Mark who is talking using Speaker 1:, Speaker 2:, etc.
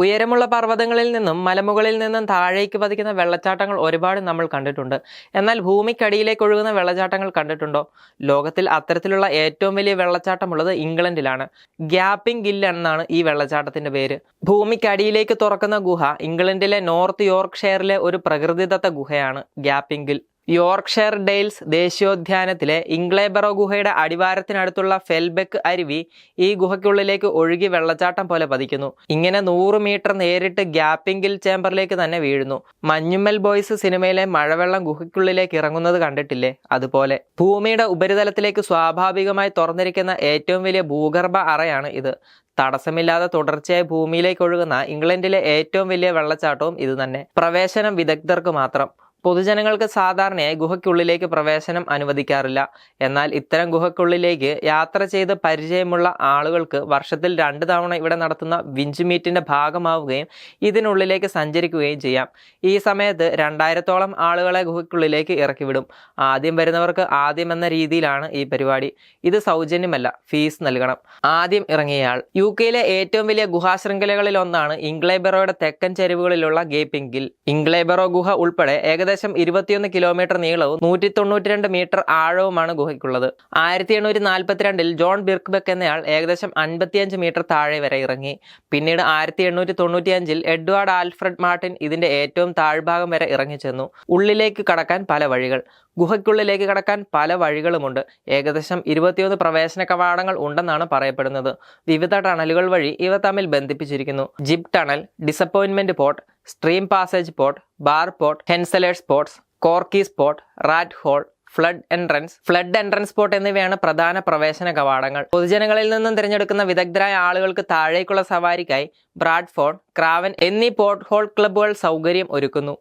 Speaker 1: ഉയരമുള്ള പർവതങ്ങളിൽ നിന്നും മലമുകളിൽ നിന്നും താഴേക്ക് പതിക്കുന്ന വെള്ളച്ചാട്ടങ്ങൾ ഒരുപാട് നമ്മൾ കണ്ടിട്ടുണ്ട്. എന്നാൽ ഭൂമിക്കടിയിലേക്ക് ഒഴുകുന്ന വെള്ളച്ചാട്ടങ്ങൾ കണ്ടിട്ടുണ്ടോ? ലോകത്തിൽ അത്തരത്തിലുള്ള ഏറ്റവും വലിയ വെള്ളച്ചാട്ടമുള്ളത് ഇംഗ്ലണ്ടിലാണ്. ഗ്യാപ്പിംഗ് ഗിൽ എന്നാണ് ഈ വെള്ളച്ചാട്ടത്തിന്റെ പേര്. ഭൂമിക്കടിയിലേക്ക് തുറക്കുന്ന ഗുഹ ഇംഗ്ലണ്ടിലെ നോർത്ത് യോർക്ക്ഷയറിലെ ഒരു പ്രകൃതിദത്ത ഗുഹയാണ് ഗ്യാപ്പിംഗ് ഗിൽ. യോർക്ക്ഷയർ ഡെയിൽസ് ദേശീയോദ്യാനത്തിലെ ഇംഗ്ലേബറോ ഗുഹയുടെ അടിവാരത്തിനടുത്തുള്ള ഫെൽബെക്ക് അരുവി ഈ ഗുഹയ്ക്കുള്ളിലേക്ക് ഒഴുകി വെള്ളച്ചാട്ടം പോലെ പതിക്കുന്നു. ഇങ്ങനെ നൂറ് മീറ്റർ നേരിട്ട് ഗ്യാപ്പിംഗിൽ ചേംബറിലേക്ക് തന്നെ വീഴുന്നു. മഞ്ഞുമ്മൽ ബോയ്സ് സിനിമയിലെ മഴവെള്ളം ഗുഹയ്ക്കുള്ളിലേക്ക് ഇറങ്ങുന്നത് കണ്ടിട്ടില്ലേ? അതുപോലെ. ഭൂമിയുടെ ഉപരിതലത്തിലേക്ക് സ്വാഭാവികമായി തുറന്നിരിക്കുന്ന ഏറ്റവും വലിയ ഭൂഗർഭ അറയാണ് ഇത്. തടസ്സമില്ലാതെ തുടർച്ചയായി ഭൂമിയിലേക്ക് ഒഴുകുന്ന ഇംഗ്ലണ്ടിലെ ഏറ്റവും വലിയ വെള്ളച്ചാട്ടവും ഇത് തന്നെ പ്രവേശനം വിദഗ്ധർക്ക് മാത്രം. പൊതുജനങ്ങൾക്ക് സാധാരണയായി ഗുഹയ്ക്കുള്ളിലേക്ക് പ്രവേശനം അനുവദിക്കാറില്ല. എന്നാൽ ഇത്തരം ഗുഹയ്ക്കുള്ളിലേക്ക് യാത്ര ചെയ്ത് പരിചയമുള്ള ആളുകൾക്ക് വർഷത്തിൽ രണ്ട് തവണ ഇവിടെ നടത്തുന്ന വിഞ്ച് മീറ്റിന്റെ ഭാഗമാവുകയും ഇതിനുള്ളിലേക്ക് സഞ്ചരിക്കുകയും ചെയ്യാം. ഈ സമയത്ത് രണ്ടായിരത്തോളം ആളുകളെ ഗുഹയ്ക്കുള്ളിലേക്ക് ഇറക്കിവിടും. ആദ്യം വരുന്നവർക്ക് ആദ്യം എന്ന രീതിയിലാണ് ഈ പരിപാടി. ഇത് സൗജന്യമല്ല ഫീസ് നൽകണം. ആദ്യം ഇറങ്ങിയയാൾ. യു കെയിലെ ഏറ്റവും വലിയ ഗുഹാശൃംഖലകളിൽ ഒന്നാണ് ഇംഗ്ലേബറോയുടെ തെക്കൻ ചെരുവുകളിലുള്ള ഗേപ്പിംഗിൽ. ഗിൽ ഇംഗ്ലേബറോ ഗുഹ ഉൾപ്പെടെ ഏകദേശം ഇരുപത്തിയൊന്ന് കിലോമീറ്റർ നീളവും നൂറ്റി തൊണ്ണൂറ്റിരണ്ട് മീറ്റർ ആഴവുമാണ് ഗുഹയ്ക്കുള്ളത്. ആയിരത്തി എണ്ണൂറ്റി നാൽപ്പത്തിരണ്ടിൽ ജോൺ ബിർക്ക്ബെക്ക് എന്നയാൾ ഏകദേശം അൻപത്തിയഞ്ച് മീറ്റർ താഴെ വരെ ഇറങ്ങി. പിന്നീട് ആയിരത്തി എണ്ണൂറ്റി തൊണ്ണൂറ്റിയഞ്ചിൽ എഡ്വാർഡ് ആൽഫ്രഡ് മാർട്ടിൻ ഇതിന്റെ ഏറ്റവും താഴ്ഭാഗം വരെ ഇറങ്ങിച്ചെന്നു. ഉള്ളിലേക്ക് കടക്കാൻ പല വഴികൾ. ഗുഹയ്ക്കുള്ളിലേക്ക് കടക്കാൻ പല വഴികളുമുണ്ട്. ഏകദേശം ഇരുപത്തിയൊന്ന് പ്രവേശന കവാടങ്ങൾ ഉണ്ടെന്നാണ് പറയപ്പെടുന്നത്. വിവിധ ടണലുകൾ വഴി ഇവ തമ്മിൽ ബന്ധിപ്പിച്ചിരിക്കുന്നു. Jib Tunnel Disappointment Pot Stream Passage Pot Bar Pot Henslers Pots Corky Spot Rat Hole Flood Entrance Flood Entrance Spot എന്നിവയാണ് പ്രധാന പ്രവേശന കവാടങ്ങൾ. പൊതുജനങ്ങളിൽ നിന്നും തിരഞ്ഞെടുക്കുന്ന വിദഗ്ധരായ ആളുകൾക്ക് താഴേക്കുള്ള സവാരിക്കായി ബ്രാഡ്ഫോർഡ് ക്രാവൻ എന്നീ പോർട്ട് ഹോൾ ക്ലബ്ബുകൾ സൗകര്യം ഒരുക്കുന്നു.